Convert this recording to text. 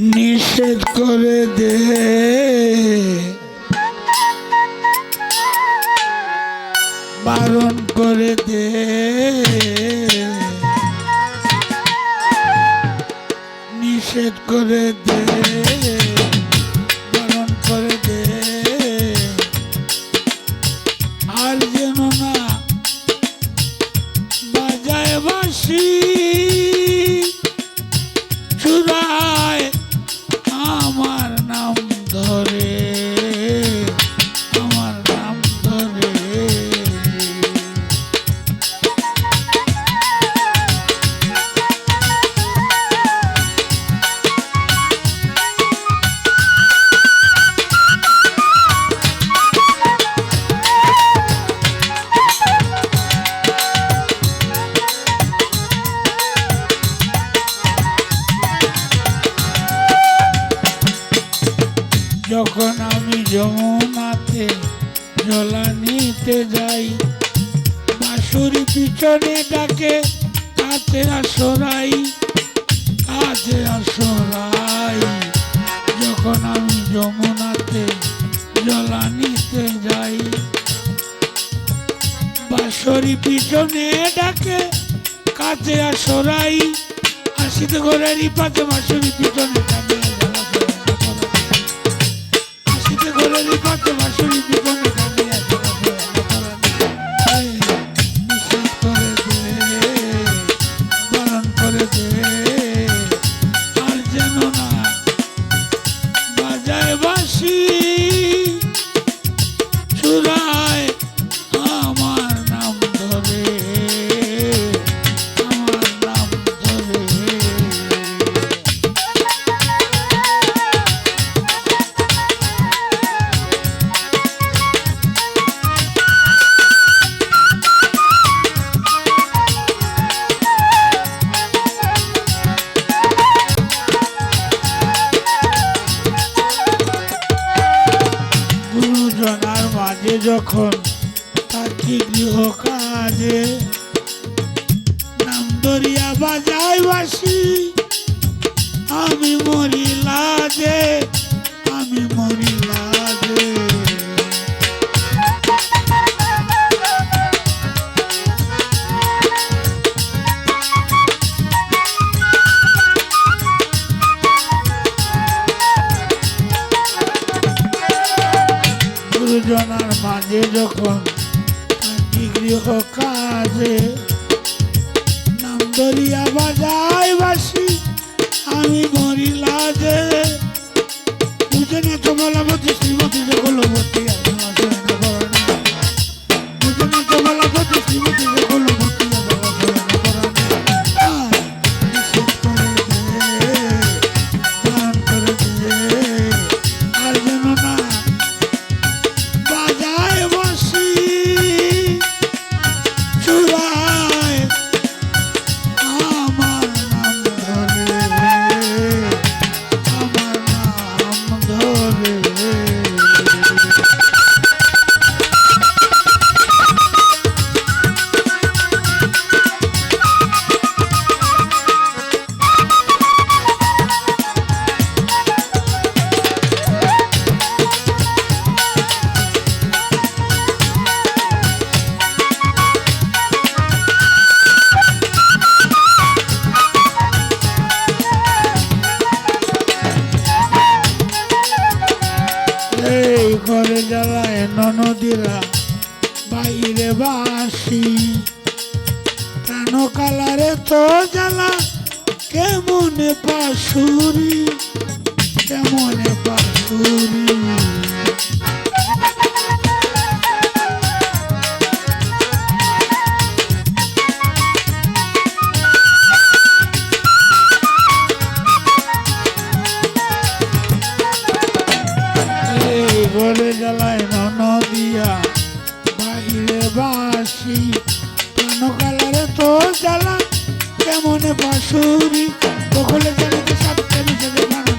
নিষেধ করে দে। বারণ করে দে। নিষেধ করে দে। যখন আমি যমুনাতে জলা নিতে যাই, বাঁশুরি পিছনে ডাকে কাছে আসরাই কাছে আসরাই। যখন আমি যমুনাতে জলা নিতে যাই, বাঁশরি পিছনে ডাকে কাছে আসরাই। আসিতে ঘরেরই পাতে বাঁশরি পিছনে ডাকে। Surah. যখন থাকি গৃহ কাজে নাম দরিয়া বাজাই বাসি আমি মরি লাজে মাঝে যখন গৃহ কাজে নাম দরিয়া বাজায় বাসি, আমি মরিলা যে বুঝে না চমলাবতী শ্রীমতী ননদিরা বাইরে বাসি। প্রাণ কালারে তো জ্বালা কেমন পাশুরি? বাসি কালারে তো জ্বালা কেমন বাসুরি বকলে যে প্রাণ